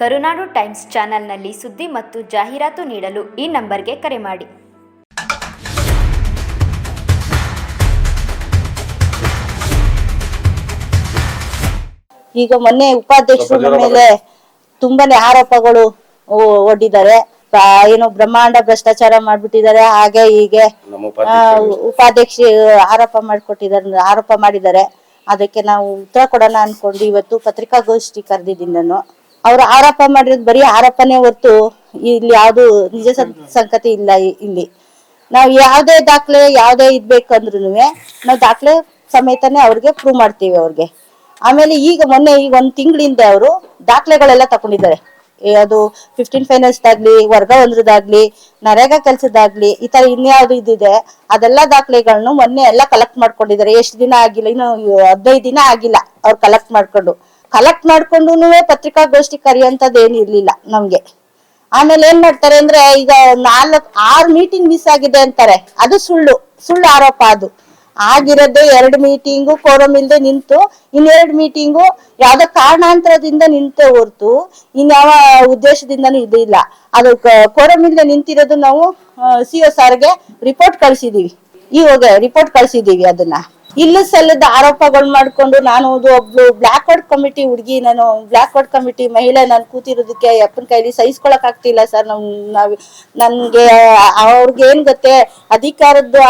ಕರುನಾಡು times ಚಾನೆಲ್ನಲ್ಲಿ ಸುದ್ದಿ ಮತ್ತು ಜಾಹೀರಾತು ನೀಡಲು ಈ ನಂಬರ್ಗೆ ಕರೆ ಮಾಡಿ. ಈಗ ಮೊನ್ನೆ ಉಪಾಧ್ಯಕ್ಷರು ಮೇಲೆ ತುಂಬಾನೇ ಆರೋಪಗಳು ಒಡ್ಡಿದ್ದಾರೆ. ಏನು ಬ್ರಹ್ಮಾಂಡ ಭ್ರಷ್ಟಾಚಾರ ಮಾಡ್ಬಿಟ್ಟಿದ್ದಾರೆ. ಹಾಗೆ ಹೀಗೆ ಉಪಾಧ್ಯಕ್ಷ ಆರೋಪ ಮಾಡ್ಕೊಟ್ಟಿದ್ದಾರೆ ಆರೋಪ ಮಾಡಿದ್ದಾರೆ. ಅದಕ್ಕೆ ನಾವು ಉತ್ತರ ಕೊಡೋಣ ಅನ್ಕೊಂಡು ಇವತ್ತು ಪತ್ರಿಕಾಗೋಷ್ಠಿ ಕರೆದಿದ್ದೀನಿ ನಾನು. ಅವ್ರು ಆರೋಪ ಮಾಡಿರೋದು ಬರೀ ಆರೋಪನೇ ಹೊರತು ಇಲ್ಲಿ ಯಾವ್ದು ನಿಜ ಸಂಗತಿ ಇಲ್ಲ ಇಲ್ಲಿ. ನಾವು ಯಾವುದೇ ದಾಖಲೆ ಯಾವ್ದೇ ಇದ್ಬೇಕಂದ್ರೂ ನಾವು ದಾಖಲೆ ಸಮೇತನೇ ಅವ್ರಿಗೆ ಪ್ರೂವ್ ಮಾಡ್ತೀವಿ ಅವ್ರಿಗೆ. ಆಮೇಲೆ ಈಗ ಮೊನ್ನೆ ಈಗ ಒಂದ್ ತಿಂಗಳಿಂದ ಅವರು ದಾಖಲೆಗಳೆಲ್ಲ ತಗೊಂಡಿದ್ದಾರೆ ಅದು ಫಿಫ್ಟೀನ್ ಫೈನಾನ್ಸ್ ಆಗ್ಲಿ ವರ್ಗ ಒಂದ್ರದಾಗ್ಲಿ, ನರೇಗಾ ಕೆಲಸದಾಗ್ಲಿ, ಈ ತರ ಇನ್ಯಾವ್ದು ಇದಿದೆ, ಅದೆಲ್ಲ ದಾಖಲೆಗಳನ್ನು ಮೊನ್ನೆ ಎಲ್ಲ ಕಲೆಕ್ಟ್ ಮಾಡ್ಕೊಂಡಿದ್ದಾರೆ. ಎಷ್ಟು ದಿನ ಆಗಿಲ್ಲ, ಇನ್ನು ಹದಿನೈದು ದಿನ ಆಗಿಲ್ಲ ಅವ್ರು ಕಲೆಕ್ಟ್ ಮಾಡ್ಕೊಂಡು. ಕಲೆಕ್ಟ್ ಮಾಡ್ಕೊಂಡು ಪತ್ರಿಕಾಗೋಷ್ಠಿ ಕರೆಯಂತದ್ದು ಏನು ಇರ್ಲಿಲ್ಲ ನಮ್ಗೆ. ಆಮೇಲೆ ಏನ್ ಮಾಡ್ತಾರೆ ಅಂದ್ರೆ ಈಗ ನಾಲ್ಕ್, ಆರ್ ಮೀಟಿಂಗ್ ಮಿಸ್ ಆಗಿದೆ ಅಂತಾರೆ. ಅದು ಸುಳ್ಳು ಸುಳ್ಳು ಆರೋಪ ಅದು. ಆಗಿರೋದೇ ಎರಡು ಮೀಟಿಂಗು ಕೋರಮ್ ಇಲ್ಲದೆ ನಿಂತು, ಇನ್ನೆರಡು ಮೀಟಿಂಗು ಯಾವ್ದೋ ಕಾರಣಾಂತರದಿಂದ ನಿಂತೆ ಹೊರ್ತು ಇನ್ಯಾವ ಉದ್ದೇಶದಿಂದನೂ ಇದಿಲ್ಲ ಅದು ಕೋರಮ್ ಇಲ್ಲದೆ ನಿಂತಿರೋದು ನಾವು ಸಿ ಒ ಸಾರ್ಗೆ ರಿಪೋರ್ಟ್ ಕಳ್ಸಿದೀವಿ. ಇವಾಗ ರಿಪೋರ್ಟ್ ಕಳ್ಸಿದೀವಿ ಅದನ್ನ. ಇಲ್ಲ ಸಲ್ಲದ ಆರೋಪಗಳು ಮಾಡ್ಕೊಂಡು ನಾನು ಒಂದು ಒಬ್ಳು ಬ್ಲಾಕ್ ವರ್ಡ್ ಕಮಿಟಿ ಹುಡುಗಿ, ನಾನು ಬ್ಲಾಕ್ ವರ್ಡ್ ಕಮಿಟಿ ಮಹಿಳೆ, ನಾನು ಕೂತಿರೋದಕ್ಕೆ ಅಪ್ಪನ ಕೈಲಿ ಸಹಿಸ್ಕೊಳಕ್ ಆಗ್ತಿಲ್ಲ ಸರ್. ನಮ್, ನಾವ್, ನನ್ಗೆ ಅವ್ರಿಗೆ ಏನ್ ಗೊತ್ತೆ, ಅಧಿಕಾರದ್ದು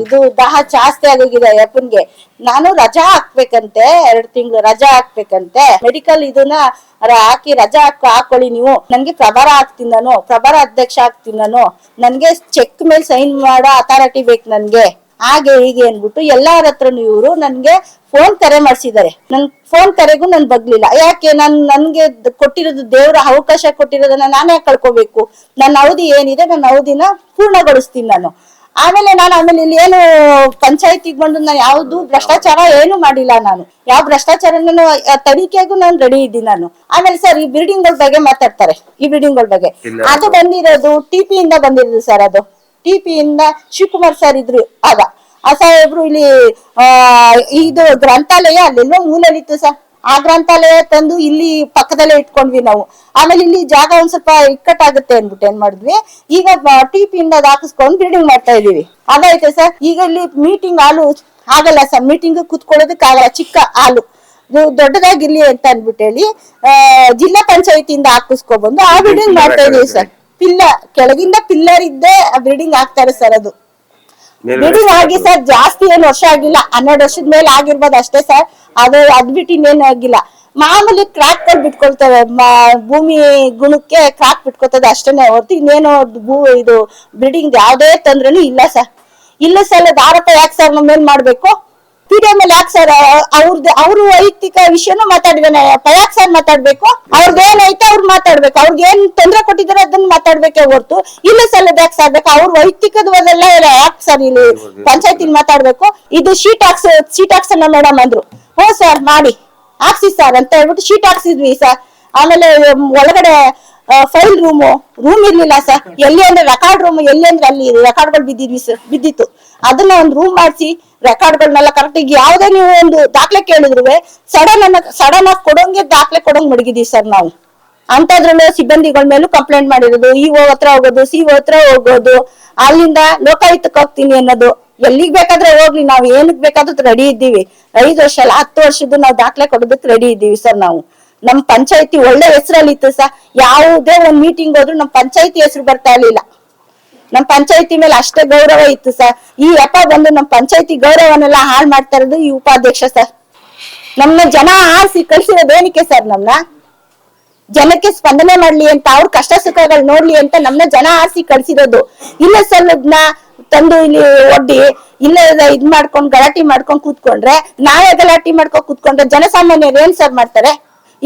ಇದು ದಾಹ ಜಾಸ್ತಿ ಆಗೋಗಿದೆ ಅಪ್ಪನ್ಗೆ. ನಾನು ರಜಾ ಹಾಕ್ಬೇಕಂತೆ, ಎರಡು ತಿಂಗಳು ರಜಾ ಹಾಕ್ಬೇಕಂತೆ. ಮೆಡಿಕಲ್ ಇದನ್ನ ಹಾಕಿ ರಜಾ ಹಾಕ್, ಹಾಕೊಳ್ಳಿ ನೀವು. ನನ್ಗೆ ಪ್ರಭಾರ ಹಾಕ್ತೀನಿ ನಾನು, ಪ್ರಭಾರ ಅಧ್ಯಕ್ಷ ಹಾಕ್ತೀನಿ ನಾನು. ನನ್ಗೆ ಚೆಕ್ ಮೇಲೆ ಸೈನ್ ಮಾಡೋ ಅಥಾರಿಟಿ ಬೇಕು ನನ್ಗೆ. ಹಾಗೆ ಹೀಗೆ ಅನ್ಬಿಟ್ಟು ಎಲ್ಲಾರ ಹತ್ರನು ಇವರು ನನ್ಗೆ ಫೋನ್ ಕರೆ ಮಾಡಿಸಿದ್ದಾರೆ. ನನ್ ಫೋನ್ ಕರೆಗೂ ನನ್ ಬಗ್ಲಿಲ್ಲ. ಯಾಕೆ? ನನ್ ನನ್ಗೆ ಕೊಟ್ಟಿರೋದು ದೇವ್ರ ಅವಕಾಶ ಕೊಟ್ಟಿರೋದನ್ನ ನಾನೇ ಕಳ್ಕೋಬೇಕು? ನನ್ನ ಅವಧಿ ಏನಿದೆ ನನ್ನ ಅವಧಿನ ಪೂರ್ಣಗೊಳಿಸ್ತೀನಿ ನಾನು. ಆಮೇಲೆ ನಾನು ಆಮೇಲೆ ಇಲ್ಲಿ ಏನು ಪಂಚಾಯತಿಗೆ ಬಂದು ನಾನು ಯಾವ್ದು ಭ್ರಷ್ಟಾಚಾರ ಏನು ಮಾಡಿಲ್ಲ ನಾನು. ಯಾವ ಭ್ರಷ್ಟಾಚಾರನೂ ತನಿಖೆಗೂ ನಾನು ರೆಡಿ ಇದ್ದೀನಿ ನಾನು. ಆಮೇಲೆ ಸರ್ ಈ ಬಿಲ್ಡಿಂಗ್ ಬಗ್ಗೆ ಮಾತಾಡ್ತಾರೆ. ಈ ಬಿಲ್ಡಿಂಗ್ ಬಗ್ಗೆ. ಅದು ಬಂದಿರೋದು ಟಿಪಿ ಇಂದ ಬಂದಿರೋದು ಸರ್ ಅದು. ಟಿಪಿ ಇಂದ ಶಿವಕುಮಾರ್ ಸರ್ ಇದ್ರು ಆಗ. ಆ ಸಾಹೇಬ್ರು ಇಲ್ಲಿ ಆ ಇದು ಗ್ರಂಥಾಲಯ ಅಲ್ಲೆಲ್ಲೋ ಮೂಲಲ್ಲಿತ್ತು ಸರ್. ಆ ಗ್ರಂಥಾಲಯ ತಂದು ಇಲ್ಲಿ ಪಕ್ಕದಲ್ಲೇ ಇಟ್ಕೊಂಡ್ವಿ ನಾವು. ಆಮೇಲೆ ಇಲ್ಲಿ ಜಾಗ ಒಂದ್ ಸ್ವಲ್ಪ ಇಕ್ಕಟ್ಟಾಗುತ್ತೆ ಅನ್ಬಿಟ್ಟು ಏನ್ ಮಾಡಿದ್ವಿ. ಈಗ ಇಂದ ಅದ್ ಹಾಕಿಸ್ಕೊಂಡು ಬಿಲ್ಡಿಂಗ್ ಮಾಡ್ತಾ ಇದೀವಿ ಅದಾಯ್ತು ಸರ್? ಈಗ ಇಲ್ಲಿ ಮೀಟಿಂಗ್ ಹಾಲು ಆಗಲ್ಲ ಸರ್. ಮೀಟಿಂಗ್ ಕುತ್ಕೊಳ್ಳೋದಕ್ಕೆ ಆಗಲ್ಲ. ಚಿಕ್ಕ ಹಾಲು. ದೊಡ್ಡದಾಗಿರ್ಲಿ ಅಂತ ಅನ್ಬಿಟ್ಟು ಹೇಳಿ ಆ, ಜಿಲ್ಲಾ ಪಂಚಾಯತಿಯಿಂದ ಹಾಕಿಸ್ಕೊಬಂದು ಆ ಬಿಲ್ಡಿಂಗ್ ಮಾಡ್ತಾ ಇದೀವಿ ಸರ್. ಪಿಲ್ಲ ಕೆಳಗಿಂದ ಪಿಲ್ಲರ್ ಇದ್ದೇ ಬಿಲ್ಡಿಂಗ್ ಹಾಕ್ತಾರೆ ಸರ್ ಅದು. ಬಿಲ್ಡಿಂಗ್ ಆಗಿ ಸರ್ ಜಾಸ್ತಿ ಏನ್ ವರ್ಷ ಆಗಿಲ್ಲ. ಹನ್ನೆರಡು ವರ್ಷದ ಮೇಲೆ ಆಗಿರ್ಬೋದು ಅಷ್ಟೇ ಸರ್ ಅದು ಅದ್ ಬಿಟ್ಟು ಇನ್ನೇನು ಆಗಿಲ್ಲ. ಮಾಮೂಲಿ ಕ್ರಾಕ್ಗಳು ಬಿಟ್ಕೊಳ್ತವೆ. ಭೂಮಿ ಗುಣಕ್ಕೆ ಕ್ರಾಕ್ ಬಿಟ್ಕೊತದೆ ಅಷ್ಟೇನೆ. ಹೊರತು ಇನ್ನೇನು ಭೂ ಇದು ಬಿಲ್ಡಿಂಗ್ ಯಾವ್ದೇ ತೊಂದ್ರೆನೂ ಇಲ್ಲ ಸರ್ ಇಲ್ಲ ಸರ್ ಆರೋಪ ಯಾಕೆ ಸರ್ ನಮ್ಮ ಮೇಲೆ ಮಾಡ್ಬೇಕು? ಪಿಡಿಎ ಅಲ್ಲಿ ಯಾಕೆ ಸರ್ ಅವ್ರದ್ದು ಅವ್ರ ವೈಯಕ್ತಿಕ ವಿಷಯನೂ ಮಾತಾಡಿದಾನೆ ಯಾಕೆ ಸರ್ ಮಾತಾಡ್ಬೇಕು. ಅವ್ರದ್ದು ಏನೈತೆ ಅವ್ರು ಮಾತಾಡ್ಬೇಕು. ಅವ್ರಿಗೆ ಏನ್ ತೊಂದರೆ ಕೊಟ್ಟಿದ್ದಾರೆ ಅದನ್ನ ಮಾತಾಡ್ಬೇಕೇ ಹೊರ್ತು. ಇಲ್ಲ ಸಲ್ಲದ ಯಾಕೆ ಅವ್ರ ಬೇಕು? ಅವ್ರ ಇಲ್ಲ ಯಾಕೆ ಸರ್ ಇಲ್ಲಿ ಪಂಚಾಯತಿ ಮಾತಾಡ್ಬೇಕು? ಇದು ಶೀಟ್ ಹಾಕ್ಸ ಶೀಟ್ ಹಾಕ್ಸೋಣ ಮೇಡಮ್ ಅಂದ್ರು. ಹ್ಞೂ ಸರ್ ಮಾಡಿ. ಹಾಕ್ಸಿ ಸರ್ ಅಂತ ಹೇಳ್ಬಿಟ್ಟು ಶೀಟ್ ಹಾಕ್ಸಿದ್ವಿ ಸರ್ ಆಮೇಲೆ ಒಳಗಡೆ ಫೈಲ್ ರೂಮು ರೂಮ್ ಇರ್ಲಿಲ್ಲ ಸರ್ ಎಲ್ಲಿ ಅಂದ್ರೆ ರೆಕಾರ್ಡ್ ರೂಮ್ ಎಲ್ಲಿ ಅಂದ್ರೆ ಅಲ್ಲಿ ರೆಕಾರ್ಡ್ಗಳು ಬಿದ್ದಿದ್ವಿ ಸರ್ ಬಿದ್ದಿತ್ತು. ಅದನ್ನ ಒಂದು ರೂಮ್ ಮಾಡಿಸಿ ರೆಕಾರ್ಡ್ಗಳನ್ನೆಲ್ಲ ಕರೆಕ್ಟ್ ಈಗ ಯಾವ್ದೇ ನೀವು ಒಂದು ದಾಖಲೆ ಕೇಳಿದ್ರು ಸಡನ್ ಅನ್ನ ಸಡನ್ ಆಗಿ ಕೊಡೋಂಗೆ ದಾಖಲೆ ಕೊಡೋಂಗ್ ಮಡಗಿದೀವಿ ಸರ್ ನಾವು. ಅಂತದ್ರಲ್ಲೂ ಸಿಬ್ಬಂದಿಗಳ ಮೇಲೂ ಕಂಪ್ಲೇಂಟ್ ಮಾಡಿರೋದು, ಇ ಓ ಹತ್ರ ಹೋಗೋದು, ಸಿ ಓ ಹತ್ರ ಹೋಗೋದು, ಅಲ್ಲಿಂದ ಲೋಕಾಯುಕ್ತಕ್ಕೆ ಹೋಗ್ತೀನಿ ಅನ್ನೋದು. ಎಲ್ಲಿಗ್ ಬೇಕಾದ್ರೆ ಹೋಗ್ಲಿ, ನಾವ್ ಏನಕ್ ಬೇಕಾದ್ರೂ ರೆಡಿ ಇದ್ದೀವಿ. ಐದು ವರ್ಷ ಅಲ್ಲ, ಹತ್ತು ವರ್ಷದ್ದು ನಾವು ದಾಖಲೆ ಕೊಡೋದಕ್ಕೆ ರೆಡಿ ಇದ್ದೀವಿ ಸರ್ ನಾವು. ನಮ್ ಪಂಚಾಯತಿ ಒಳ್ಳೆ ಹೆಸರಲ್ಲಿ ಇತ್ತು ಸರ್. ಯಾವುದೇ ಒಂದ್ ಮೀಟಿಂಗ್ ಹೋದ್ರು ನಮ್ ಪಂಚಾಯತಿ ಹೆಸರು ಬರ್ತಾ ಇರ್ಲಿಲ್ಲ. ನಮ್ ಪಂಚಾಯತಿ ಮೇಲೆ ಅಷ್ಟೇ ಗೌರವ ಇತ್ತು ಸರ್. ಈ ಅಪ್ಪ ಬಂದು ನಮ್ ಪಂಚಾಯತಿ ಗೌರವನೆಲ್ಲ ಹಾಳು ಮಾಡ್ತಾ ಇರೋದು ಈ ಉಪಾಧ್ಯಕ್ಷ ಸರ್. ನಮ್ಮ ಜನ ಆರಿಸಿ ಕಳ್ಸಿರೋದೇನಿಕೆ ಸರ್ ನಮ್ನ? ಜನಕ್ಕೆ ಸ್ಪಂದನೆ ಮಾಡ್ಲಿ ಅಂತ, ಅವ್ರ ಕಷ್ಟ ಸುಖಗಳು ನೋಡ್ಲಿ ಅಂತ ನಮ್ನ ಜನ ಆರಿಸಿ ಕಳ್ಸಿರೋದು. ಇಲ್ಲ ಸಲ್ಲದ್ನ ತಂದು ಇಲ್ಲಿ ಒಡ್ಡಿ, ಇಲ್ಲ ಇದ್ ಮಾಡ್ಕೊಂಡ್ ಗಲಾಟಿ ಮಾಡ್ಕೊಂಡ್ ಕೂತ್ಕೊಂಡ್ರೆ, ನಾವೇ ಗಲಾಟಿ ಮಾಡ್ಕೊಂಡ್ ಕೂತ್ಕೊಂಡ್ರೆ ಜನಸಾಮಾನ್ಯರು ಏನ್ ಸರ್ ಮಾಡ್ತಾರೆ?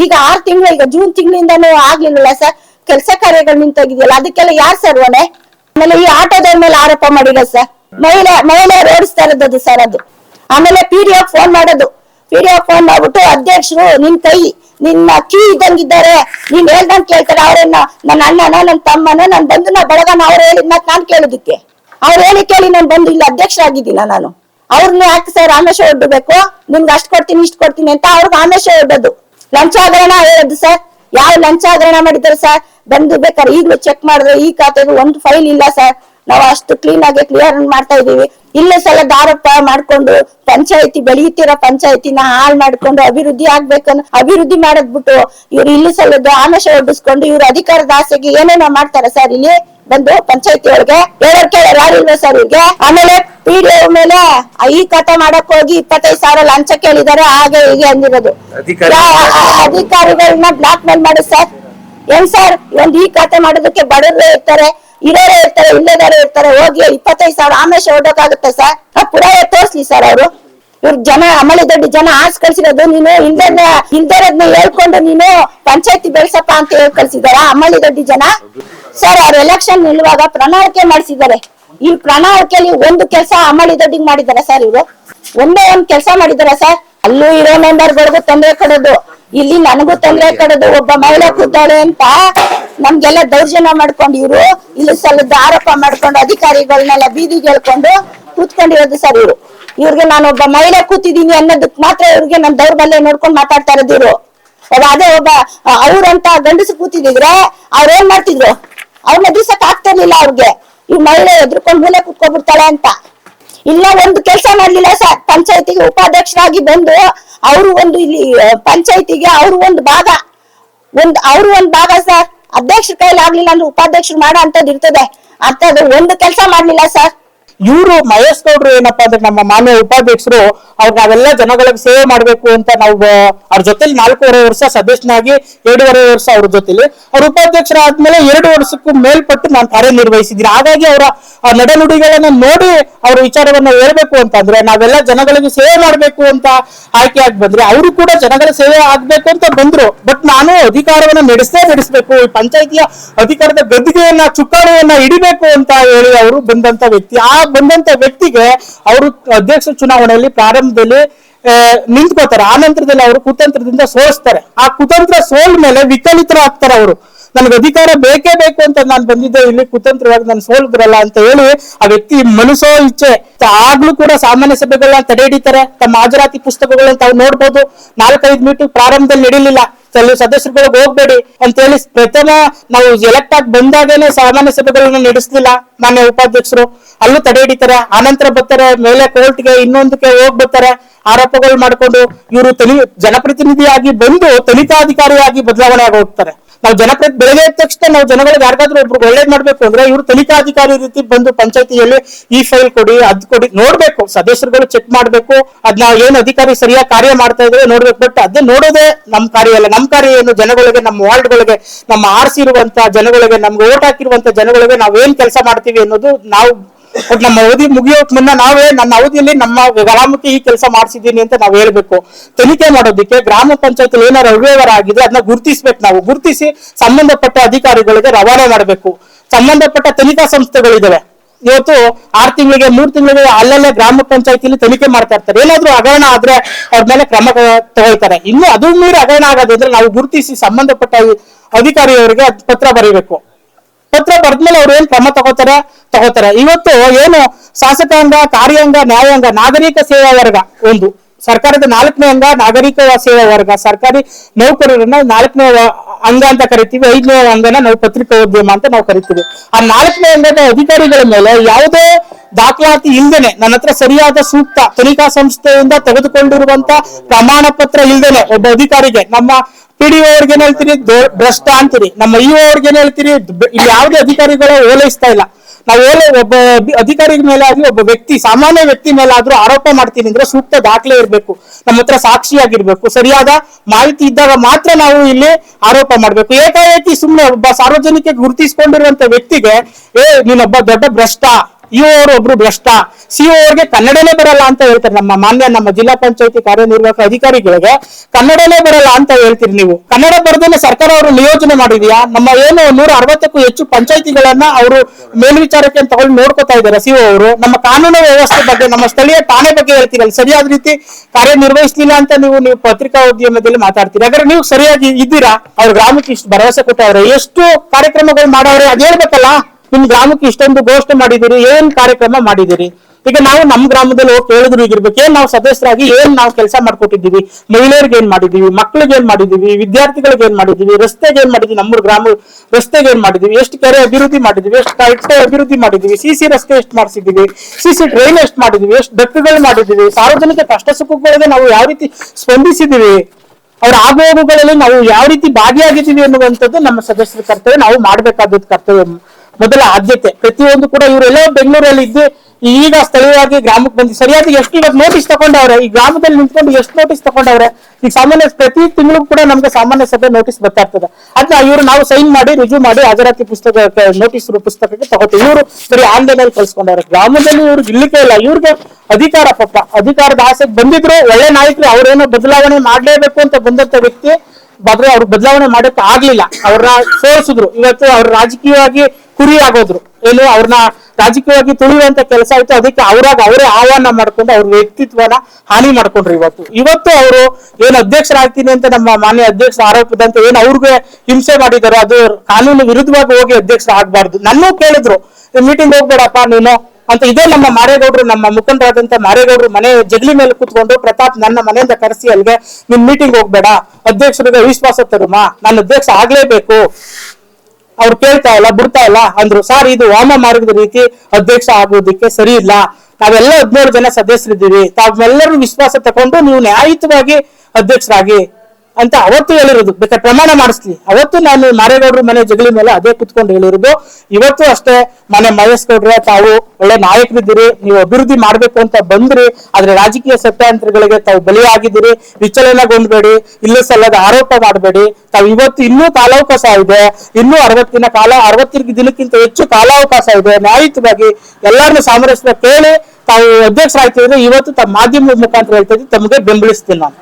ಈಗ ಆರ್ ತಿಂಗಳು, ಈಗ ಜೂನ್ ತಿಂಗಳಿಂದಾನು ಆಗ್ಲಿಲ್ಲ ಸರ್. ಕೆಲಸ ಕಾರ್ಯಗಳು ನಿಂತೋಗಿದೆಯಲ್ಲ, ಅದಕ್ಕೆಲ್ಲ ಯಾರ್ ಸರ್ ಹೊಣೆ? ಆಮೇಲೆ ಈ ಆಟೋದವ್ರ ಮೇಲೆ ಆರೋಪ ಮಾಡಿಲ್ಲ ಸರ್. ಮಹಿಳೆ ಮಹಿಳೆ ಓಡಿಸ್ತಾ ಇರೋದು ಸರ್ ಅದು. ಆಮೇಲೆ ಪಿ ಫೋನ್ ಮಾಡೋದು. ಪಿ ಡಿ ಫೋನ್ ಮಾಡ್ಬಿಟ್ಟು ಅಧ್ಯಕ್ಷರು ನಿನ್ ಕೈ, ನಿನ್ನ ಕೀ ಇದ್ದಂಗಿದ್ದಾರೆ. ನೀನ್ ಹೇಳ್ದಂಗ್ ಕೇಳ್ತಾರೆ. ಅವ್ರನ್ನ ನನ್ನ ಅಣ್ಣನ, ನನ್ನ ತಮ್ಮನ ನನ್ ಬಂದು ನಾ ಬಳಗನ ಅವ್ರು ಹೇಳಿದ್ ಮತ್ ನಾನ್ ಕೇಳೋದಕ್ಕೆ. ಅವ್ರು ಹೇಳಿ ಕೇಳಿ ನಾನು ಬಂದು ಇಲ್ಲಿ ಅಧ್ಯಕ್ಷರಾಗಿದ್ದೀನ ನಾನು. ಅವ್ರನ್ನ ಯಾಕೆ ಸರ್ ಆಮೇಶ ಒಡ್ಡಬೇಕು ನಿಮ್ಗೆ ಅಷ್ಟ್ ಕೊಡ್ತೀನಿ, ಇಷ್ಟ್ ಕೊಡ್ತೀನಿ ಅಂತ ಅವ್ರಿಗೆ ಆಮೇಶ ಒಡ್ಡೋದು. ಲಂಚ ಹಗರಣ ಹೇಳೋದು ಸರ್. ಯಾವ ಲಂಚ ಹಗರಣ ಮಾಡಿದ್ದಾರೆ ಸರ್ ಬಂದು ಬೇಕಾದ್ರೆ ಈಗಲೂ ಚೆಕ್ ಮಾಡಿದ್ರೆ ಈ ಖಾತೆಗೆ ಒಂದು ಫೈಲ್ ಇಲ್ಲ ಸರ್ ನಾವು ಅಷ್ಟು ಕ್ಲೀನ್ ಆಗಿ ಕ್ಲಿಯರ್ ಮಾಡ್ತಾ ಇದೀವಿ ಇಲ್ಲೇ ಸಲ ದಾರಪ್ಪ ಮಾಡ್ಕೊಂಡು ಪಂಚಾಯತಿ ಬೆಳೆಯುತ್ತಿರೋ ಪಂಚಾಯತಿನ ಹಾಳು ಮಾಡ್ಕೊಂಡು ಅಭಿವೃದ್ಧಿ ಆಗ್ಬೇಕನ್ನ ಅಭಿವೃದ್ಧಿ ಮಾಡದ್ಬಿಟ್ಟು ಇವ್ರು ಇಲ್ಲಿ ಸಲದ್ದು ಆಮಿಷ ಒಡ್ಡಿಸ್ಕೊಂಡು ಇವ್ರ ಅಧಿಕಾರದ ಆಸೆಗೆ ಏನೇನೋ ಮಾಡ್ತಾರೆ ಸರ್ ಇಲ್ಲಿ? ಬಂದು ಪಂಚಾಯತಿ ಒಳಗೆ ಹೇಳೋರ್ ಕೇಳೋರ್ ಇಲ್ಲ ಸರ್ ಇವ್ರಿಗೆ? ಆಮೇಲೆ ಪಿಡಿಒ ಮೇಲೆ ಈ ಕಥೆ ಮಾಡಕ್ ಹೋಗಿ ಇಪ್ಪತ್ತೈದು ಸಾವಿರ ಲಂಚ ಕೇಳಿದಾರೆ ಹಾಗೆ ಹೀಗೆ ಅಂದಿರೋದು. ಅಧಿಕಾರಿಗಳನ್ನ ಬ್ಲಾಕ್ ಮೇಲ್ ಮಾಡಿ ಸರ್. ಏನ್ ಸರ್? ಒಂದ್ ಈ ಖಾತೆ ಮಾಡೋದಕ್ಕೆ ಬಡವ್ರೇ ಇರ್ತಾರೆ ಇರೋರೇ ಇರ್ತಾರೆ ಇಲ್ಲದವರೇ ಇರ್ತಾರೆ ಹೋಗಿ ಇಪ್ಪತ್ತೈದು ಸಾವಿರ ಆಮೇಲೆ ಹೊಡೋಕಾಗುತ್ತೆ ಸರ್? ಪುರಾಯ ತೋರ್ಸ್ಲಿ ಸರ್ ಅವರು. ಇವ್ರ ಜನ ಅಮಲಿ ದೊಡ್ಡ ಜನ ಆಸ್ ಕಳ್ಸಿರೋದು ನೀನು ಹಿಂದೆ ಹಿಂದೆರದ್ನ ಹೇಳ್ಕೊಂಡು ನೀನು ಪಂಚಾಯತಿ ಬೆಳ್ಸಪ್ಪ ಅಂತ ಹೇಳ್ ಕಳ್ಸಿದಾರ ಅಮಲಿ ದೊಡ್ಡ ಜನ? ಸರ್, ಅವ್ರ ಎಲೆಕ್ಷನ್ ನಿಲ್ಲುವಾಗ ಪ್ರಣಾಳಿಕೆ ಮಾಡಿಸಿದ್ದಾರೆ. ಈ ಪ್ರಣಾಳಿಕೆಯಲ್ಲಿ ಒಂದು ಕೆಲಸ ಅಮಳಿ ದೊಡ್ಡಿಗೆ ಮಾಡಿದಾರ ಸರ್ ಇವರು. ಒಂದೇ ಒಂದ್ ಕೆಲಸ ಮಾಡಿದಾರ ಸರ್. ಅಲ್ಲೂ ಇರೋ ಮೆಂಬರ್ಗಳಿಗೂ ತೊಂದರೆ ಕೊಡೋದು. ಇಲ್ಲಿ ನನಗೂ ತೊಂದರೆ ಕೊಡೋದು. ಒಬ್ಬ ಮಹಿಳೆ ಕೂತಾಳೆ ಅಂತ ನಮ್ಗೆಲ್ಲ ದೌರ್ಜನ್ಯ ಮಾಡ್ಕೊಂಡು ಇವರು. ಇಲ್ಲಿ ಸಲದ ಆರೋಪ ಮಾಡ್ಕೊಂಡು ಅಧಿಕಾರಿಗಳನ್ನೆಲ್ಲ ಬೀದಿಗೆ ಹೇಳ್ಕೊಂಡು ಕೂತ್ಕೊಂಡಿರೋದು ಸರ್ ಇವರು. ಇವ್ರಿಗೆ ನಾನು ಒಬ್ಬ ಮಹಿಳೆ ಕೂತಿದ್ದೀನಿ ಅನ್ನೋದಕ್ ಮಾತ್ರ ಇವ್ರಿಗೆ ನಮ್ ದೌರ್ಬಲ್ಯ ನೋಡ್ಕೊಂಡು ಮಾತಾಡ್ತಾ ಇರೋದು ಇವ್ರು. ಅದೇ ಒಬ್ಬ ಅವ್ರಂತ ಗಂಡಸು ಕೂತಿದ್ರೆ ಅವ್ರ ಏನ್ ಮಾಡ್ತಿದ್ರು? ಅವ್ರನ್ನ ದಿವ್ಸಕ್ ಆಗ್ತಿರ್ಲಿಲ್ಲ ಅವ್ರಿಗೆ. ಈ ಮಹಿಳೆ ಎದ್ರುಕೊಂಡ್ ಮೂಲೆ ಕುತ್ಕೊಬಿಡ್ತಾಳೆ ಅಂತ. ಇಲ್ಲ, ಒಂದು ಕೆಲಸ ಮಾಡ್ಲಿಲ್ಲ ಸರ್ ಪಂಚಾಯತಿಗೆ ಉಪಾಧ್ಯಕ್ಷರಾಗಿ ಬಂದು ಅವರು ಒಂದು ಇಲ್ಲಿ ಪಂಚಾಯತಿಗೆ ಅವರು ಒಂದು ಭಾಗ. ಒಂದ್, ಅವರು ಒಂದು ಭಾಗ ಸರ್ ಅಧ್ಯಕ್ಷರ ಕೈಲಿ ಆಗ್ಲಿಲ್ಲ ಅಂದ್ರೆ ಉಪಾಧ್ಯಕ್ಷರು ಮಾಡೋ ಅಂತದ್ ಇರ್ತದೆ. ಅರ್ಥದ ಒಂದು ಕೆಲಸ ಮಾಡ್ಲಿಲ್ಲ ಸರ್ ಇವರು ಮಹೇಶ್ ಗೌಡ್ರು ಏನಪ್ಪಾ ಅಂದ್ರೆ ನಮ್ಮ ಮಾನ್ಯ ಉಪಾಧ್ಯಕ್ಷರು ಅವ್ರು ನಾವೆಲ್ಲ ಜನಗಳಿಗೆ ಸೇವೆ ಮಾಡ್ಬೇಕು ಅಂತ ನಾವು ಅವ್ರ ಜೊತೆಲಿ ನಾಲ್ಕೂವರೆ ವರ್ಷ ಸದಸ್ಯನಾಗಿ, ಎರಡೂವರೆ ವರ್ಷ ಅವ್ರ ಜೊತೆಲಿ. ಅವ್ರ ಉಪಾಧ್ಯಕ್ಷರಾದ್ಮೇಲೆ ಎರಡು ವರ್ಷಕ್ಕೂ ಮೇಲ್ಪಟ್ಟು ನಾನು ಕಾರ್ಯನಿರ್ವಹಿಸಿದ್ದೀನಿ. ಹಾಗಾಗಿ ಅವರ ನಡೆನುಡಿಗಳನ್ನ ನೋಡಿ ಅವ್ರ ವಿಚಾರವನ್ನ ಹೇಳ್ಬೇಕು ಅಂತಂದ್ರೆ ನಾವೆಲ್ಲ ಜನಗಳಿಗೆ ಸೇವೆ ಮಾಡ್ಬೇಕು ಅಂತ ಆಯ್ಕೆ ಆಗಿ ಬಂದ್ರೆ ಅವರು ಕೂಡ ಜನಗಳ ಸೇವೆ ಆಗ್ಬೇಕು ಅಂತ ಬಂದ್ರು. ಬಟ್ ನಾನು ಅಧಿಕಾರವನ್ನ ನಡೆಸೇ ನಡೆಸಬೇಕು. ಈ ಪಂಚಾಯತಿಯ ಅಧಿಕಾರದ ಗದ್ದಿಗೆಯನ್ನ, ಚುಕ್ಕಾಣೆಯನ್ನ ಹಿಡಿಬೇಕು ಅಂತ ಹೇಳಿ ಅವರು ಬಂದಂತ ವ್ಯಕ್ತಿ. ಆ ಬಂದಂತ ವ್ಯಕ್ತಿಗೆ ಅವರು ಅಧ್ಯಕ್ಷ ಚುನಾವಣೆಯಲ್ಲಿ ಪ್ರಾರಂಭದಲ್ಲಿ ನಿಂತ್ಕೋತಾರೆ ಆ ನಂತರದಲ್ಲಿ ಅವರು ಕುತಂತ್ರದಿಂದ ಸೋಲಿಸ್ತಾರೆ. ಆ ಕುತಂತ್ರ ಸೋಲ್ ಮೇಲೆ ವಿಕಲಿತರಾಗ್ತಾರೆ ಅವರು. ನನಗೆ ಅಧಿಕಾರ ಬೇಕೇ ಬೇಕು ಅಂತ ನಾನು ಬಂದಿದ್ದೆ, ಇಲ್ಲಿ ಕುತಂತ್ರವಾಗಿ ನಾನು ಸೋಲಿದ್ರಲ್ಲ ಅಂತ ಹೇಳಿ ಆ ವ್ಯಕ್ತಿ ಮನಸ್ಸೋ ಇಚ್ಛೆ, ಆಗ್ಲೂ ಕೂಡ ಸಾಮಾನ್ಯ ಸಭೆಗಳನ್ನ ತಡೆ ಹಿಡಿತಾರೆ. ತಮ್ಮ ಹಾಜರಾತಿ ಪುಸ್ತಕಗಳನ್ನ ತಾವು ನೋಡ್ಬೋದು. ನಾಲ್ಕೈದು ಮೀಟಿಂಗ್ ಪ್ರಾರಂಭದಲ್ಲಿ ನಡೀಲಿಲ್ಲ ಅಲ್ಲಿ ಸದಸ್ಯರುಗಳಿಗೆ ಹೋಗ್ಬೇಡಿ ಅಂತ ಹೇಳಿ ಪ್ರಥಮ ನಾವು ಎಲೆಕ್ಟ್ ಆಗಿ ಬಂದಾಗೇನೆ ಸಾಮಾನ್ಯ ಸಭೆಗಳನ್ನ ನಡೆಸಲಿಲ್ಲ ಮಾನ್ಯ ಉಪಾಧ್ಯಕ್ಷರು. ಅಲ್ಲೂ ತಡೆ ಹಿಡಿತಾರೆ. ಆನಂತರ ಬರ್ತಾರೆ. ಮೇಲೆ ಕೋರ್ಟ್ಗೆ ಇನ್ನೊಂದಕ್ಕೆ ಹೋಗ್ ಬರ್ತಾರೆ. ಆರೋಪಗಳು ಮಾಡ್ಕೊಂಡು ಇವರು ತನಿ ಜನಪ್ರತಿನಿಧಿಯಾಗಿ ಬಂದು ತನಿಖಾಧಿಕಾರಿಯಾಗಿ ಬದಲಾವಣೆ ಆಗಿ ಹೋಗ್ತಾರೆ. ನಾವು ಜನಪ್ರತಿ, ಬೆಳಗ್ಗೆ ಎದ್ದ ತಕ್ಷಣ ನಾವು ಜನಗಳಿಗೆ ಯಾರಿಗಾದ್ರೂ ಒಬ್ರು ಒಳ್ಳೇದ್ ಮಾಡ್ಬೇಕು ಅಂದ್ರೆ ಇವರು ತನಿಖಾಧಿಕಾರಿ ರೀತಿ ಬಂದು ಪಂಚಾಯತಿಯಲ್ಲಿ ಈ ಫೈಲ್ ಕೊಡಿ, ಅದ್ ಕೊಡಿ, ನೋಡ್ಬೇಕು. ಸದಸ್ಯರುಗಳು ಚೆಕ್ ಮಾಡ್ಬೇಕು. ಅದ್ನ ಏನ್ ಅಧಿಕಾರಿ ಸರಿಯಾಗಿ ಕಾರ್ಯ ಮಾಡ್ತಾ ಇದ್ರೆ ನೋಡ್ಬೇಕು. ಬಟ್ ಅದನ್ನ ನೋಡೋದೇ ನಮ್ ಕಾರ್ಯ ಅಲ್ಲ. ನಮ್ ಕಾರ್ಯ ಏನು? ಜನಗಳಿಗೆ, ನಮ್ಮ ವಾರ್ಡ್ಗಳಿಗೆ, ನಮ್ಮ ಆರಿಸಿರುವಂತ ಜನಗಳಿಗೆ, ನಮ್ಗೆ ಓಟ್ ಹಾಕಿರುವಂತ ಜನಗಳಿಗೆ ಏನ್ ಕೆಲಸ ಮಾಡ್ತೀವಿ ಅನ್ನೋದು ನಾವು ಬಟ್ ನಮ್ಮ ಅವಧಿ ಮುಗಿಯೋಕ್ ಮುನ್ನ ನಾವೇ ನನ್ನ ಅವಧಿಯಲ್ಲಿ ನಮ್ಮ ಗ್ರಾಮಕ್ಕೆ ಈ ಕೆಲಸ ಮಾಡಿಸಿದ್ದೀನಿ ಅಂತ ನಾವು ಹೇಳ್ಬೇಕು. ತನಿಖೆ ಮಾಡೋದಕ್ಕೆ ಗ್ರಾಮ ಪಂಚಾಯತ್ ಏನಾರು ಅವ್ಯವಹಾರ ಆಗಿದೆ ಅದನ್ನ ಗುರುತಿಸ್ಬೇಕು ನಾವು. ಗುರುತಿಸಿ ಸಂಬಂಧಪಟ್ಟ ಅಧಿಕಾರಿಗಳಿಗೆ ರವಾನೆ ಮಾಡಬೇಕು. ಸಂಬಂಧಪಟ್ಟ ತನಿಖಾ ಸಂಸ್ಥೆಗಳಿದಾವೆ. ಇವತ್ತು ಆರ್ ತಿಂಗಳಿಗೆ, ಮೂರ್ ತಿಂಗಳಿಗೆ ಅಲ್ಲಲ್ಲೇ ಗ್ರಾಮ ಪಂಚಾಯತಿಲಿ ತನಿಖೆ ಮಾಡ್ತಾ ಇರ್ತಾರೆ. ಏನಾದ್ರೂ ಹಗರಣ ಆದ್ರೆ ಅವ್ರ ಮೇಲೆ ಕ್ರಮ ತಗೊಳ್ತಾರೆ. ಇನ್ನು ಅದು ಮೀರಿ ಹಗರಣ ಆಗೋದಿದ್ರೆ ನಾವು ಗುರುತಿಸಿ ಸಂಬಂಧಪಟ್ಟ ಅಧಿಕಾರಿಯವರಿಗೆ ಪತ್ರ ಬರೀಬೇಕು. ಪತ್ರ ಬರ್ದ್ಮೇಲೆ ಅವ್ರು ಏನ್ ಕ್ರಮ ತಗೋತಾರೆ? ತಗೋತಾರೆ. ಇವತ್ತು ಏನು ಶಾಸಕಾಂಗ ಕಾರ್ಯಾಂಗ ನ್ಯಾಯಾಂಗ ನಾಗರಿಕ ಸೇವಾ ವರ್ಗ ಒಂದು. ಸರ್ಕಾರದ ನಾಲ್ಕನೇ ಅಂಗ, ನಾಗರಿಕ ಸೇವಾ ವರ್ಗ. ಸರ್ಕಾರಿ ನೌಕರರನ್ನ ನಾಲ್ಕನೇ ಅಂಗ ಅಂತ ಕರಿತೀವಿ. ಐದನೇ ಅಂಗನ ನಾವು ಪತ್ರಿಕೋದ್ಯಮ ಅಂತ ನಾವು ಕರಿತೀವಿ. ಆ ನಾಲ್ಕನೇ ಅಂಗದ ಅಧಿಕಾರಿಗಳ ಮೇಲೆ ಯಾವುದೇ ದಾಖಲಾತಿ ಇಲ್ದೇನೆ, ನನ್ನ ಹತ್ರ ಸರಿಯಾದ ಸೂಕ್ತ ತನಿಖಾ ಸಂಸ್ಥೆಯಿಂದ ತೆಗೆದುಕೊಂಡಿರುವಂತ ಪ್ರಮಾಣ ಪತ್ರ ಇಲ್ದೇನೆ ಒಬ್ಬ ಅಧಿಕಾರಿಗೆ, ನಮ್ಮ ಪಿಡಿಒ ಅವ್ರಿಗೆ ಏನ್ ಹೇಳ್ತೀರಿ ಭ್ರಷ್ಟ ಅಂತೀರಿ. ನಮ್ಮ ಇಒ ಏನ್ ಹೇಳ್ತೀರಿ ಇಲ್ಲಿ ಯಾವುದೇ ಅಧಿಕಾರಿಗಳು ಓಲೈಸ್ತಾ ಇಲ್ಲ. ನಾವು ಓಲೆ, ಒಬ್ಬ ಅಧಿ- ಅಧಿಕಾರಿ ಮೇಲೆ ಆಗ್ಲಿ ಒಬ್ಬ ವ್ಯಕ್ತಿ, ಸಾಮಾನ್ಯ ವ್ಯಕ್ತಿ ಮೇಲೆ ಆದ್ರೂ ಆರೋಪ ಮಾಡ್ತೀನಿ ಅಂದ್ರೆ ಸೂಕ್ತ ದಾಖಲೆ ಇರಬೇಕು. ನಮ್ಮ ಹತ್ರ ಸಾಕ್ಷಿಯಾಗಿರ್ಬೇಕು. ಸರಿಯಾದ ಮಾಹಿತಿ ಇದ್ದಾಗ ಮಾತ್ರ ನಾವು ಇಲ್ಲಿ ಆರೋಪ ಮಾಡ್ಬೇಕು. ಏಕಾಏಕಿ ಸುಮ್ಮನೆ ಒಬ್ಬ ಸಾರ್ವಜನಿಕ ಗುರುತಿಸಿಕೊಂಡಿರುವಂತ ವ್ಯಕ್ತಿಗೆ, ಏ, ನೀನೊಬ್ಬ ದೊಡ್ಡ ಭ್ರಷ್ಟ ಇಒ ಅವರು ಒಬ್ರು ಭ್ರಷ್ಟ. ಸಿಒ ಅವ್ರಿಗೆ ಕನ್ನಡನೇ ಬರಲ್ಲ ಅಂತ ಹೇಳ್ತಾರೆ ನಮ್ಮ ಮಾನ್ಯ ನಮ್ಮ ಜಿಲ್ಲಾ ಪಂಚಾಯತಿ ಕಾರ್ಯನಿರ್ವಾಹಕ ಅಧಿಕಾರಿಗಳಿಗೆ ಕನ್ನಡನೇ ಬರಲ್ಲ ಅಂತ ಹೇಳ್ತೀರಿ ನೀವು. ಕನ್ನಡ ಬರದೇನೆ ಸರ್ಕಾರ ಅವರು ನಿಯೋಜನೆ ಮಾಡಿದ್ಯಾ? ನಮ್ಮ ಏನು ನೂರ ಅರವತ್ತಕ್ಕೂ ಹೆಚ್ಚು ಪಂಚಾಯತಿಗಳನ್ನ ಅವರು ಮೇಲ್ವಿಚಾರಕ್ಕೆ ತಗೊಂಡು ನೋಡ್ಕೊತಾ ಇದ್ದಾರೆ ಸಿಒ ಅವರು. ನಮ್ಮ ಕಾನೂನು ವ್ಯವಸ್ಥೆ ಬಗ್ಗೆ, ನಮ್ಮ ಸ್ಥಳೀಯ ಠಾಣೆ ಬಗ್ಗೆ ಹೇಳ್ತೀರಲ್ಲ, ಸರಿಯಾದ ರೀತಿ ಕಾರ್ಯನಿರ್ವಹಿಸಲಿಲ್ಲ ಅಂತ ನೀವು ನೀವು ಪತ್ರಿಕಾ ಉದ್ಯಮದಲ್ಲಿ ಮಾತಾಡ್ತೀರಿ. ಹಾಗಾದ್ರೆ ನೀವು ಸರಿಯಾಗಿ ಇದ್ದೀರಾ? ಅವ್ರ ಗ್ರಾಮಕ್ಕೆ ಇಷ್ಟು ಭರವಸೆ ಕೊಟ್ಟವ್ರೆ. ಎಷ್ಟು ಕಾರ್ಯಕ್ರಮಗಳು ಮಾಡವ್ರೆ? ಅದ್ ಹೇಳ್ಬೇಕಲ್ಲ. ನಿಮ್ ಗ್ರಾಮಕ್ಕೆ ಇಷ್ಟೊಂದು ಘೋಷಣೆ ಮಾಡಿದಿರಿ ಏನ್ ಕಾರ್ಯಕ್ರಮ ಮಾಡಿದಿರಿ ಈಗ ನಾವು ನಮ್ಮ ಗ್ರಾಮದಲ್ಲಿ ಹೋಗಿ ಕೇಳಿದ್ರು ಈಗಿರ್ಬೇಕು, ಏನ್ ನಾವು ಸದಸ್ಯರಾಗಿ ಏನ್ ನಾವು ಕೆಲಸ ಮಾಡ್ಕೊಟ್ಟಿದ್ದೀವಿ? ಮಹಿಳೆಯರಿಗೆ ಏನ್ ಮಾಡಿದೀವಿ ಮಕ್ಳಿಗೆ ಏನ್ ಮಾಡಿದೀವಿ ವಿದ್ಯಾರ್ಥಿಗಳಿಗೆ ಏನ್ ಮಾಡಿದೀವಿ ರಸ್ತೆಗೆ ಏನ್ ಮಾಡಿದೀವಿ ನಮ್ಮ ಗ್ರಾಮ ರಸ್ತೆಗೆ ಏನ್ ಮಾಡಿದೀವಿ ಎಷ್ಟು ಕೆರೆ ಅಭಿವೃದ್ಧಿ ಮಾಡಿದೀವಿ ಎಷ್ಟು ಕಟ್ಟೆ ಅಭಿವೃದ್ಧಿ ಮಾಡಿದೀವಿ ಸಿಸಿ ರಸ್ತೆ ಎಷ್ಟು ಮಾಡಿಸಿದೀವಿ ಸಿಸಿ ಟ್ರೈನ್ ಎಷ್ಟು ಮಾಡಿದೀವಿ ಎಷ್ಟು ಡಕ್ಕಗಳು ಮಾಡಿದೀವಿ ಸಾರ್ವಜನಿಕ ಕಷ್ಟ ಸುಖಗಳಿಗೆ ನಾವು ಯಾವ ರೀತಿ ಸ್ಪಂದಿಸಿದೀವಿ ಅವ್ರ ಆಗೋಗುಗಳಲ್ಲಿ ನಾವು ಯಾವ ರೀತಿ ಭಾಗಿಯಾಗಿದ್ದೀವಿ ಅನ್ನುವಂಥದ್ದು ನಮ್ಮ ಸದಸ್ಯರ ಕರ್ತವ್ಯ. ನಾವು ಮಾಡಬೇಕಾದ ಕರ್ತವ್ಯ. ಮೊದಲ ಆದ್ಯತೆ. ಪ್ರತಿಯೊಂದು ಕೂಡ ಇವರೆಲ್ಲ ಬೆಂಗಳೂರಲ್ಲಿ ಇದ್ದು ಈಗ ಸ್ಥಳೀಯವಾಗಿ ಗ್ರಾಮಕ್ಕೆ ಬಂದು ಸರಿಯಾಗಿ ಎಷ್ಟು ಇವತ್ತು ನೋಟಿಸ್ ತಗೊಂಡವ್ರೆ? ಈ ಗ್ರಾಮದಲ್ಲಿ ನಿಂತ್ಕೊಂಡು ಎಷ್ಟು ನೋಟಿಸ್ ತಗೊಂಡವ್ರೆ? ಈಗ ಸಾಮಾನ್ಯ ಪ್ರತಿ ತಿಂಗಳು ಕೂಡ ನಮ್ಗೆ ಸಾಮಾನ್ಯ ಸಭೆ ನೋಟಿಸ್ ಬರ್ತಾ ಇರ್ತದೆ. ಅದನ್ನ ಇವರು ನಾವು ಸೈನ್ ಮಾಡಿ ರುಜು ಮಾಡಿ, ಹಾಜರಾತಿ ಪುಸ್ತಕ ನೋಟಿಸ್ ಪುಸ್ತಕಕ್ಕೆ ತಗೋತೀವಿ ಇವರು ಬರೀ ಆನ್ಲೈನ್ ಅಲ್ಲಿ ಕಳ್ಸ್ಕೊಂಡವ್ರೆ. ಗ್ರಾಮದಲ್ಲಿ ಇವ್ರು ಇರ್ಲಿಕ್ಕೆ ಇಲ್ಲ. ಇವ್ರಿಗೆ ಅಧಿಕಾರ ಪಾಪ. ಅಧಿಕಾರದ ಆಸೆಗೆ ಬಂದಿದ್ರು, ಒಳ್ಳೆ ನಾಯಕರು, ಅವ್ರೇನೋ ಬದಲಾವಣೆ ಮಾಡ್ಲೇಬೇಕು ಅಂತ ಬಂದಂತ ವ್ಯಕ್ತಿ, ಆದ್ರೆ ಅವ್ರು ಬದಲಾವಣೆ ಮಾಡಕ್ಕೆ ಆಗ್ಲಿಲ್ಲ. ಅವ್ರನ್ನ ಸೋಲಿಸಿದ್ರು. ಇವತ್ತು ಅವ್ರ ರಾಜಕೀಯವಾಗಿ ಕುರಿ ಆಗೋದ್ರು. ಏನು ಅವ್ರನ್ನ ರಾಜಕೀಯವಾಗಿ ತುಳಿಯುವಂತ ಕೆಲಸ ಆಯ್ತು, ಅದಕ್ಕೆ ಅವ್ರಾಗ ಅವರೇ ಆಹ್ವಾನ ಮಾಡ್ಕೊಂಡು ಅವ್ರ ವ್ಯಕ್ತಿತ್ವನ ಹಾನಿ ಮಾಡ್ಕೊಂಡ್ರು ಇವತ್ತು. ಇವತ್ತು ಅವರು ಏನ್ ಅಧ್ಯಕ್ಷರಾಗ್ತೀನಿ ಅಂತ ನಮ್ಮ ಮಾನ್ಯ ಅಧ್ಯಕ್ಷರ ಆರೋಪದಂತೆ ಏನ್ ಅವ್ರಿಗೆ ಹಿಂಸೆ ಮಾಡಿದಾರೋ ಅದು ಕಾನೂನು ವಿರುದ್ಧವಾಗಿ ಹೋಗಿ ಅಧ್ಯಕ್ಷರ ಆಗ್ಬಾರ್ದು. ನನ್ನೂ ಕೇಳಿದ್ರು ಮೀಟಿಂಗ್ ಹೋಗ್ಬೇಡಪ್ಪ ನೀನು ಅಂತ ಇದೇ ನಮ್ಮ ಮಾರೇಗೌಡರು, ನಮ್ಮ ಮುಖಂಡರಾದಂತ ಮಾರೇಗೌಡರು ಮನೆ ಜಗಲಿ ಮೇಲೆ ಕುತ್ಕೊಂಡು ಪ್ರತಾಪ್ ನನ್ನ ಮನೆಯಿಂದ ಕರೆಸಿ ಅಲ್ಲಿಗೆ, ನಿನ್ ಮೀಟಿಂಗ್ ಹೋಗ್ಬೇಡ. ಅಧ್ಯಕ್ಷರಿಗೆ ವಿಶ್ವಾಸ ತರುಮ? ನನ್ನ ಅಧ್ಯಕ್ಷ ಆಗ್ಲೇಬೇಕು. ಅವ್ರು ಕೇಳ್ತಾ ಇಲ್ಲ, ಬಿಡ್ತಾ ಇಲ್ಲ ಅಂದ್ರು. ಸರ್, ಇದು ವಾಮ ಮಾರ್ಗದ ರೀತಿ ಅಧ್ಯಕ್ಷ ಆಗೋದಕ್ಕೆ ಸರಿ ಇಲ್ಲ. ನಾವೆಲ್ಲ ಹದಿನೇಳು ಜನ ಸದಸ್ಯರಿದ್ದೀವಿ. ತಾವೆಲ್ಲರೂ ವಿಶ್ವಾಸ ತಗೊಂಡು ನೀವು ನ್ಯಾಯಯುತವಾಗಿ ಅಧ್ಯಕ್ಷರಾಗಿ ಅಂತ ಅವತ್ತು ಹೇಳಿರೋದು. ಬೇಕಾದ್ರೆ ಪ್ರಮಾಣ ಮಾಡಿಸ್ಲಿ ಅವತ್ತು ನಾನು ಮಾರೇಗೌಡರು ಮನೆ ಜಗಲಿ ಮೇಲೆ ಅದೇ ಕುತ್ಕೊಂಡು ಹೇಳಿರೋದು. ಇವತ್ತು ಅಷ್ಟೇ ಮನೆ ಮಹೇಶ್ ಗೌಡ್ರೆ, ತಾವು ಒಳ್ಳೆ ನಾಯಕರಿದ್ದೀರಿ, ನೀವು ಅಭಿವೃದ್ಧಿ ಮಾಡ್ಬೇಕು ಅಂತ ಬಂದ್ರಿ, ಆದ್ರೆ ರಾಜಕೀಯ ಸತ್ಯಾಂತರಗಳಿಗೆ ತಾವು ಬಲಿಯಾಗಿದ್ದೀರಿ, ವಿಚಲನಗೊಂಡ್ಬೇಡಿ ಇಲ್ಲ ಸಲ್ಲದ ಆರೋಪ ಮಾಡಬೇಡಿ. ತಾವು ಇವತ್ತು ಇನ್ನೂ ಕಾಲಾವಕಾಶ ಇದೆ. ಇನ್ನೂ ಅರವತ್ತು ದಿನ ಕಾಲ ಅರವತ್ತು ದಿನಕ್ಕಿಂತ ಹೆಚ್ಚು ಕಾಲಾವಕಾಶ ಇದೆ. ನ್ಯಾಯಯುತವಾಗಿ ಎಲ್ಲರನ್ನೂ ಸಾಮರಸ್ಯ ಕೇಳಿ ತಾವು ಅಧ್ಯಕ್ಷರಾಗ್ತಿದ್ರೆ ಇವತ್ತು ತಮ್ಮ ಮಾಧ್ಯಮದ ಮುಖಾಂತರ ಹೇಳ್ತಾ ಇದ್ದೀವಿ. ತಮಗೆ ಬೆಂಬಲಿಸ್ತೀನಿ ನಾನು.